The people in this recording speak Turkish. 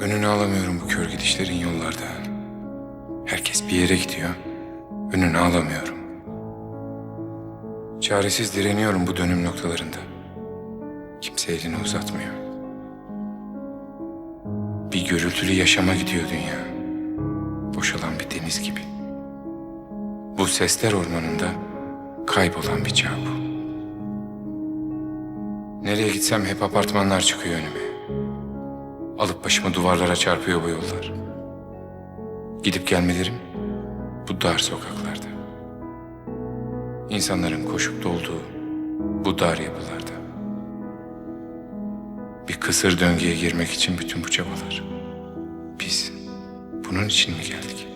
Önünü alamıyorum bu kör gidişlerin yollarda. Herkes bir yere gidiyor. Önünü alamıyorum. Çaresiz direniyorum bu dönüm noktalarında. Kimse elini uzatmıyor. Bir gürültülü yaşama gidiyor dünya. Boşalan bir deniz gibi. Bu sesler ormanında kaybolan bir çağ bu. Nereye gitsem hep apartmanlar çıkıyor önüme. Alıp başımı duvarlara çarpıyor bu yollar. Gidip gelmelerim bu dar sokaklarda. İnsanların koşup dolduğu bu dar yapılarda. Bir kısır döngüye girmek için bütün bu çabalar. Biz bunun için mi geldik?